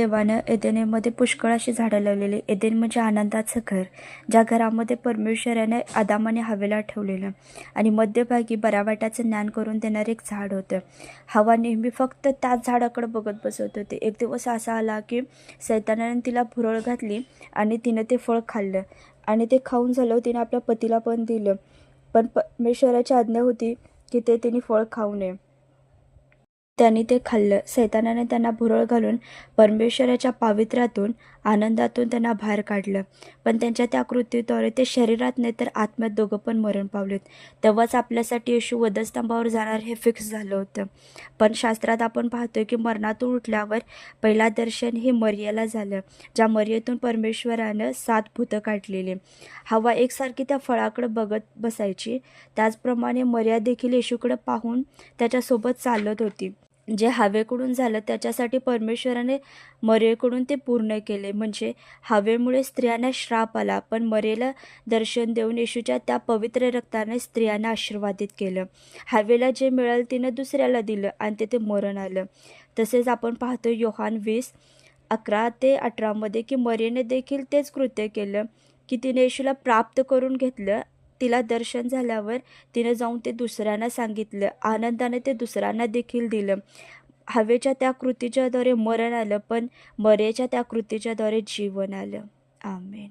देवानं एदेनेमध्ये पुष्कळ अशी झाडं लावलेली. एदेन म्हणजे आनंदाचं घर ज्या घरामध्ये परमेश्वराने आदामाने हवेला ठेवलेलं. आणि मध्यभागी बऱ्यावाटाचं ज्ञान करून देणारं एक झाड होतं. हवा नेहमी फक्त त्याच झाडाकडे बघत बसत होते. एक दिवस असा आला की सैतानाने तिला भुरळ घातली आणि तिनं ते फळ खाल्लं. आणि ते खाऊन झालं तिने आपल्या पतीला पण दिलं. पण परमेश्वराची आज्ञा होती की ते तिने फळ खाऊ नये. त्यांनी ते खाल्लं. सैतानाने त्यांना भुरळ घालून परमेश्वराच्या पावित्र्यातून आनंदातून त्यांना बाहेर काढलं. पण त्यांच्या त्या कृतीद्वारे ते शरीरात नाही तर आत्म्यात दोघं पण मरण पावलेत. तेव्हाच आपल्यासाठी येशू वधस्तंभावर जाणार हे फिक्स झालं होतं. पण शास्त्रात आपण पाहतोय की मरणातून उठल्यावर पहिला दर्शन हे मर्याला झालं ज्या मर्यातून परमेश्वरानं सात भूतं काढलेली. हवा एकसारखी त्या फळाकडे बघत बसायची. त्याचप्रमाणे मर्या देखील येशूकडे पाहून त्याच्यासोबत चालत होती. जे हवेकडून झालं त्याच्यासाठी परमेश्वराने मरेकडून ते पूर्ण केले. म्हणजे हवेमुळे स्त्रियांना श्राप आला पण मरेला दर्शन देऊन येशूच्या त्या पवित्र रक्ताने स्त्रियांना आशीर्वादित केलं. हवेला जे मिळालं तिनं दुसऱ्याला दिलं आणि ते ते मरण आलं. तसेच आपण पाहतो योहान वीस अकरा ते अठरामध्ये की मरेने देखील तेच कृत्य केलं की तिने येशूला प्राप्त करून घेतलं तिला दर्शन झाल्यावर तिनं जाऊन ते दुसऱ्यांना सांगितलं. आनंदाने ते दुसऱ्यांना देखील दिलं. हवेच्या त्या कृतीच्याद्वारे मरण आलं पण मरेच्या त्या कृतीच्याद्वारे जीवन आलं. आमेन.